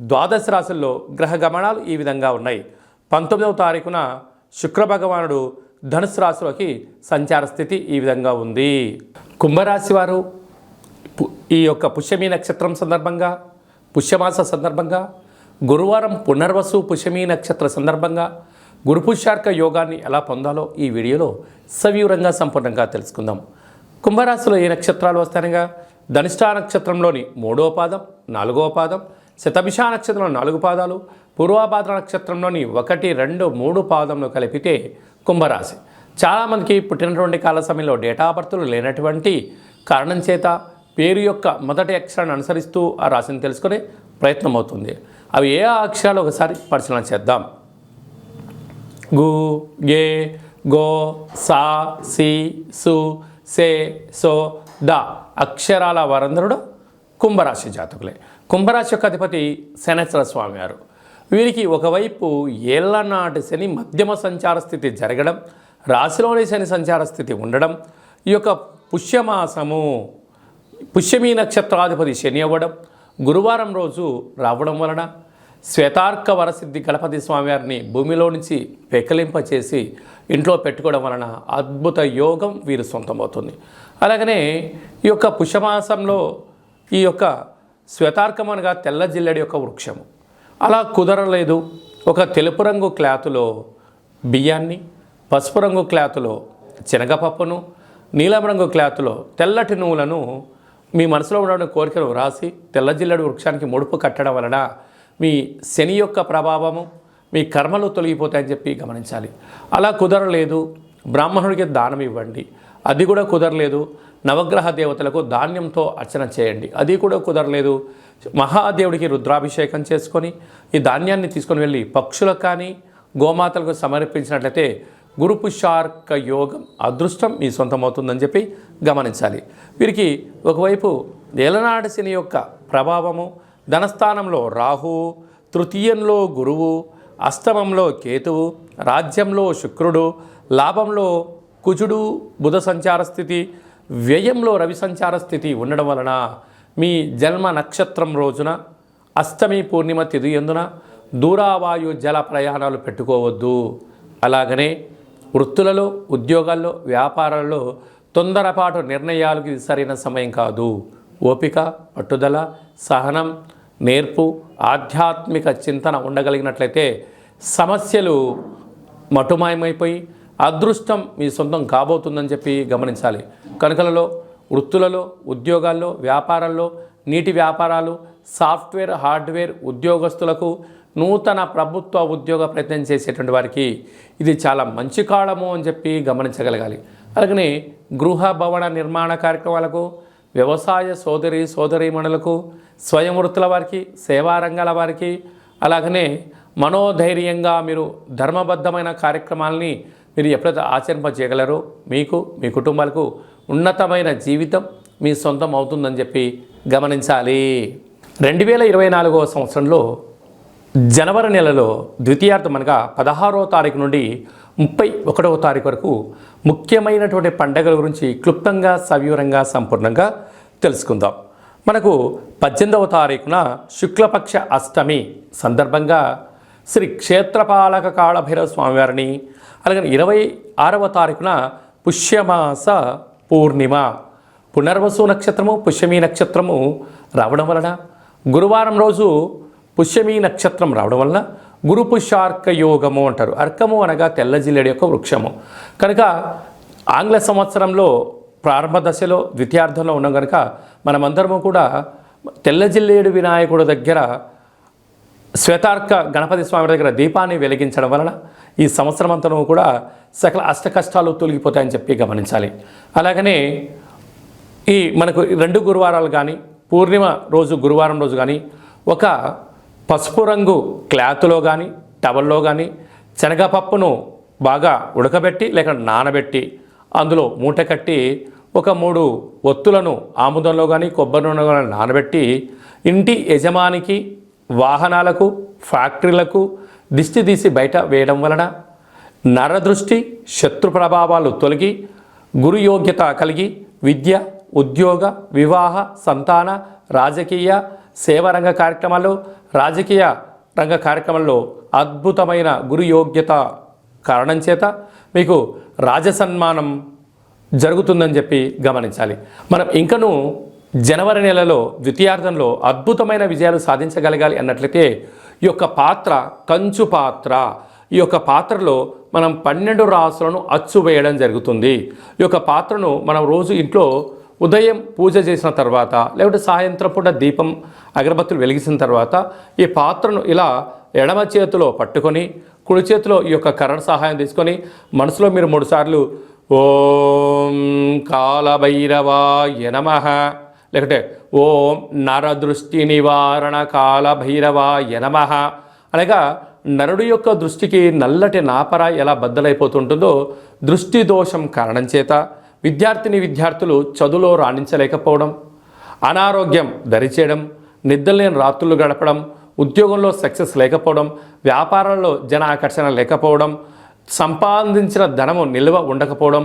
ద్వాదశ రాశుల్లో గ్రహ గమనాలు ఈ విధంగా ఉన్నాయి. పంతొమ్మిదవ తారీఖున శుక్ర భగవానుడు ధనుసు రాశిలోకి సంచార స్థితి ఈ విధంగా ఉంది. కుంభరాశి వారు పు- ఈ యొక్క పుష్యమి నక్షత్రం సందర్భంగా పుష్యమాస సందర్భంగా గురువారం పునర్వసు పుష్యమి నక్షత్ర సందర్భంగా గురుపుష్యార్క యోగాన్ని ఎలా పొందాలో ఈ వీడియోలో సవివరంగా సంపూర్ణంగా తెలుసుకుందాం. కుంభరాశిలో ఏ నక్షత్రాలు వస్తాయనగా ధనిష్టా నక్షత్రంలోని మూడవ పాదం నాలుగవ పాదం శతభిష నక్షత్రంలో నాలుగు పాదాలు పూర్వాభాద్ర నక్షత్రంలోని ఒకటి రెండు మూడు పాదంలో కలిపితే కుంభరాశి. చాలామందికి పుట్టినటువంటి కాల సమయంలో డేటా బర్త్లు లేనటువంటి కారణం చేత పేరు యొక్క మొదటి అక్షరాన్ని అనుసరిస్తూ ఆ రాశిని తెలుసుకునే ప్రయత్నం అవుతుంది. అవి ఏ అక్షరాలు ఒకసారి పరిశీలన చేద్దాం. గు గే గో సా సి సు సే సో ద అక్షరాల వారందరుడు కుంభరాశి జాతకులే. కుంభరాశి యొక్క అధిపతి శనేశ్వర స్వామి వారు వీరికి ఒకవైపు ఏళ్ళనాటి శని మధ్యమ సంచార స్థితి జరగడం రాశిలోని శని సంచార స్థితి ఉండడం ఈ యొక్క పుష్యమాసము పుష్యమీ నక్షత్రాధిపతి శని అవ్వడం గురువారం రోజు రావడం వలన శ్వేతార్క వరసిద్ధి గణపతి స్వామివారిని భూమిలో నుంచి పెకలింపచేసి ఇంట్లో పెట్టుకోవడం వలన అద్భుత యోగం వీరు సొంతమవుతుంది. అలాగనే ఈ యొక్క పుష్యమాసంలో ఈ యొక్క శ్వేతార్కం అనగా తెల్ల జిల్లెడి యొక్క వృక్షము. అలా కుదరలేదు. ఒక తెలుపు రంగు క్లాతులో బియ్యాన్ని పసుపు రంగు క్లాతులో శనగపప్పును నీలం రంగు క్లాతులో తెల్లటి నువ్వులను మీ మనసులో ఉన్న కోరికను వ్రాసి తెల్ల జిల్లెడి వృక్షానికి ముడుపు కట్టడం వలన మీ శని యొక్క ప్రభావము మీ కర్మలు తొలగిపోతాయని చెప్పి గమనించాలి. అలా కుదరలేదు. బ్రాహ్మణుడికి దానం ఇవ్వండి అది కూడా కుదరలేదు. నవగ్రహ దేవతలకు ధాన్యంతో అర్చన చేయండి. అది కూడా కుదరలేదు. మహాదేవుడికి రుద్రాభిషేకం చేసుకొని ఈ ధాన్యాన్ని తీసుకొని వెళ్ళి పక్షులకు కానీ గోమాతలకు సమర్పించినట్లయితే గురుపుషార్క యోగం అదృష్టం మీ సొంతమవుతుందని చెప్పి గమనించాలి. వీరికి ఒకవైపు ఏలనాడు శని యొక్క ప్రభావము ధనస్థానంలో రాహు తృతీయంలో గురువు అష్టమంలో కేతువు రాజ్యంలో శుక్రుడు లాభంలో కుజుడు బుధ సంచార స్థితి వ్యయంలో రవి సంచార స్థితి ఉండడం వలన మీ జన్మ నక్షత్రం రోజున అష్టమి పూర్ణిమ తిథి ఎందున దూరావాయు జల ప్రయాణాలు పెట్టుకోవద్దు. అలాగనే వృత్తులలో ఉద్యోగాల్లో వ్యాపారాల్లో తొందరపాటు నిర్ణయాలకు ఇది సరైన సమయం కాదు. ఓపిక పట్టుదల సహనం నేర్పు ఆధ్యాత్మిక చింతన ఉండగలిగినట్లయితే సమస్యలు మటుమాయమైపోయి అదృష్టం మీ సొంతం కాబోతుందని చెప్పి గమనించాలి. కనుకలలో వృత్తులలో ఉద్యోగాల్లో వ్యాపారాల్లో నీటి వ్యాపారాలు సాఫ్ట్వేర్ హార్డ్వేర్ ఉద్యోగస్తులకు నూతన ప్రభుత్వ ఉద్యోగ ప్రయత్నం చేసేటువంటి వారికి ఇది చాలా మంచి కాలము అని చెప్పి గమనించగలగాలి. అలాగనే గృహ భవన నిర్మాణ కార్యక్రమాలకు వ్యవసాయ సోదరి సోదరీమణులకు స్వయం వృత్తుల వారికి సేవా రంగాల వారికి అలాగనే మనోధైర్యంగా మీరు ధర్మబద్ధమైన కార్యక్రమాలని మీరు ఎప్పుడైతే ఆచరింపజేయగలరో మీకు మీ కుటుంబాలకు ఉన్నతమైన జీవితం మీ సొంతం అవుతుందని చెప్పి గమనించాలి. రెండు వేల ఇరవై నాలుగవ సంవత్సరంలో జనవరి నెలలో ద్వితీయార్థం అనగా పదహారో తారీఖు నుండి ముప్పై ఒకటవ తారీఖు వరకు ముఖ్యమైనటువంటి పండగల గురించి క్లుప్తంగా సవివరంగా సంపూర్ణంగా తెలుసుకుందాం. మనకు పద్దెనిమిదవ తారీఖున శుక్లపక్ష అష్టమి సందర్భంగా శ్రీ క్షేత్రపాలక కాళభైరవ స్వామివారిని అలాగే ఇరవై ఆరవ తారీఖున పుష్యమాస పూర్ణిమ. పునర్వసు నక్షత్రము పుష్యమి నక్షత్రము రావడం వలన గురువారం రోజు పుష్యమి నక్షత్రం రావడం వలన గురు పుష్యార్క యోగము అంటారు. అర్కము అనగా తెల్ల జిల్లేడు యొక్క వృక్షము. కనుక ఆంగ్ల సంవత్సరంలో ప్రారంభ దశలో ద్వితీయార్థంలో ఉన్నాం కనుక మనమందరము కూడా తెల్ల జిల్లేడు వినాయకుడు దగ్గర శ్వేతార్క గణపతి స్వామి దగ్గర దీపాన్ని వెలిగించడం వలన ఈ సంవత్సరం అంతను కూడా సకల అష్ట కష్టాలు తొలగిపోతాయని చెప్పి గమనించాలి. అలాగనే ఈ మనకు రెండు గురువారాలు కానీ పూర్ణిమ రోజు గురువారం రోజు కానీ ఒక పసుపు రంగు క్లాత్లో కానీ టవల్లో కానీ శనగపప్పును బాగా ఉడకబెట్టి లేక నానబెట్టి అందులో మూట కట్టి ఒక మూడు ఒత్తులను ఆముదంలో కానీ కొబ్బరి నూనె కానీ నానబెట్టి ఇంటి యజమానికి వాహనాలకు ఫ్యాక్టరీలకు దిష్టి తీసి బయట వేయడం వలన నరదృష్టి శత్రు ప్రభావాలు తొలగి గురు యోగ్యత కలిగి విద్య ఉద్యోగ వివాహ సంతాన రాజకీయ సేవారంగ కార్యక్రమాల్లో రాజకీయ రంగ కార్యక్రమంలో అద్భుతమైన గురు యోగ్యత కారణం చేత మీకు రాజసన్మానం జరుగుతుందని చెప్పి గమనించాలి. మనం ఇంకను జనవరి నెలలో ద్వితీయార్థంలో అద్భుతమైన విజయాలు సాధించగలగాలి అన్నట్లయితే ఈ యొక్క పాత్ర కంచు పాత్ర ఈ యొక్క పాత్రలో మనం పన్నెండు రాసులను అచ్చు వేయడం జరుగుతుంది. ఈ యొక్క పాత్రను మనం రోజు ఇంట్లో ఉదయం పూజ చేసిన తర్వాత లేకుంటే సాయంత్రం పూట దీపం అగరబత్తులు వెలిగించిన తర్వాత ఈ పాత్రను ఇలా ఎడమ చేతిలో పట్టుకొని కుడి చేతిలో ఈ యొక్క కరణ సహాయం తీసుకొని మనసులో మీరు మూడుసార్లు ఓం కాలభైరవాయ నమ లేకుంటే ఓం నరదృష్టి నివారణ కాలభైరవాయ నమ. అనగా నరుడు యొక్క దృష్టికి నల్లటి నాపర ఎలా బద్దలైపోతుంటుందో దృష్టి దోషం కారణం చేత విద్యార్థిని విద్యార్థులు చదువులో రాణించలేకపోవడం అనారోగ్యం దరిచేయడం నిద్రలేని రాత్రులు గడపడం ఉద్యోగంలో సక్సెస్ లేకపోవడం వ్యాపారంలో జన ఆకర్షణ లేకపోవడం సంపాదించిన ధనము నిల్వ ఉండకపోవడం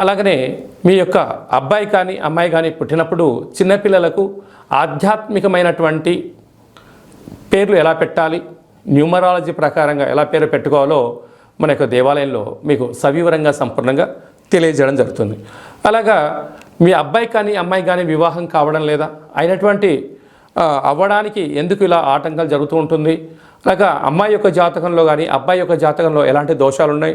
అలాగనే మీ యొక్క అబ్బాయి కానీ అమ్మాయి కానీ పుట్టినప్పుడు చిన్నపిల్లలకు ఆధ్యాత్మికమైనటువంటి పేర్లు ఎలా పెట్టాలి న్యూమరాలజీ ప్రకారంగా ఎలా పేరు పెట్టుకోవాలో మన యొక్క దేవాలయంలో మీకు సవివరంగా సంపూర్ణంగా తెలియజేయడం జరుగుతుంది. అలాగా మీ అబ్బాయి కానీ అమ్మాయి కానీ వివాహం కావడం లేదా అయినటువంటి అవ్వడానికి ఎందుకు ఇలా ఆటంకాలు జరుగుతూ ఉంటుంది అలాగా అమ్మాయి యొక్క జాతకంలో కానీ అబ్బాయి యొక్క జాతకంలో ఎలాంటి దోషాలు ఉన్నాయి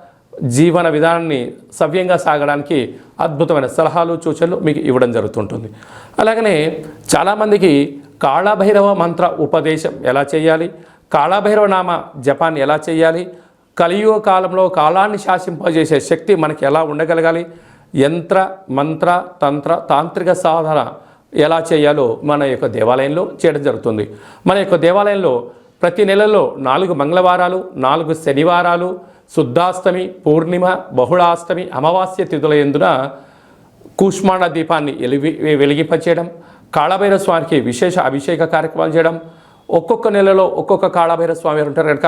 జీవన విధానాన్ని సవ్యంగా సాగడానికి అద్భుతమైన సలహాలు సూచనలు మీకు ఇవ్వడం జరుగుతుంటుంది. అలాగనే చాలామందికి కాళభైరవ మంత్ర ఉపదేశం ఎలా చేయాలి కాళభైరవ నామ జపాన్ని ఎలా చేయాలి కలియుగ కాలంలో కాలాన్ని శాసింపజేసే శక్తి మనకి ఎలా ఉండగలగాలి యంత్ర మంత్ర తంత్ర తాంత్రిక సాధన ఎలా చేయాలో మన యొక్క దేవాలయంలో చేయడం జరుగుతుంది. మన యొక్క దేవాలయంలో ప్రతి నెలలో నాలుగు మంగళవారాలు నాలుగు శనివారాలు శుద్ధాష్టమి పూర్ణిమ బహుళాష్టమి అమావాస్య తిథుల ఎందున కూష్మాండ దీపాన్ని ఎలివి వెలిగింపచేయడం కాళభైర స్వామికి విశేష అభిషేక కార్యక్రమాలు చేయడం. ఒక్కొక్క నెలలో ఒక్కొక్క కాళభైరవ స్వామి వారు ఉంటారు కనుక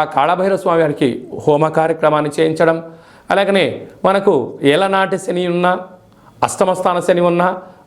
ఆ కాళభైరవ స్వామి వారికి హోమ కార్యక్రమాన్ని చేయించడం. అలాగనే మనకు ఏలనాటి శని ఉన్నా అష్టమస్థాన శని ఉన్నా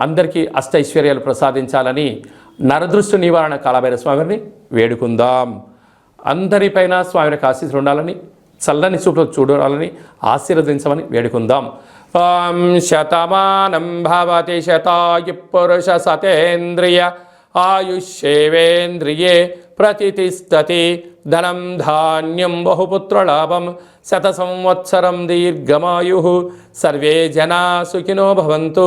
అందరికీ అష్టైశ్వర్యాలు ప్రసాదించాలని నరదృష్టి నివారణ కాలభైర స్వామిని వేడుకుందాం. అందరిపైన స్వామి యొక్క ఆశీస్సులు ఉండాలని చల్లని చూపులు చూడాలని ఆశీర్వదించమని వేడుకుందాం. ఓం శతమానం భవతి శతాయు పురుష సతేంద్రియ ఆయుష్యేవేంద్రియే ప్రతిష్టతి ధనం ధాన్యం బహుపుత్రలాభం శత సంవత్సరం దీర్ఘమాయు. సర్వే జనా సుఖినో భవంతు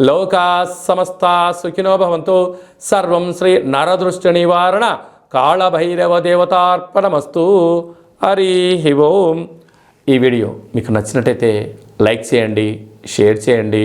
లోకా సమస్త సుఖినో భవంతు. సర్వం శ్రీ నరదృష్టి నివారణ కాళభైరవ దేవతార్పణమస్తు. హరి ఓం. ఈ వీడియో మీకు నచ్చినట్టయితే లైక్ చేయండి షేర్ చేయండి.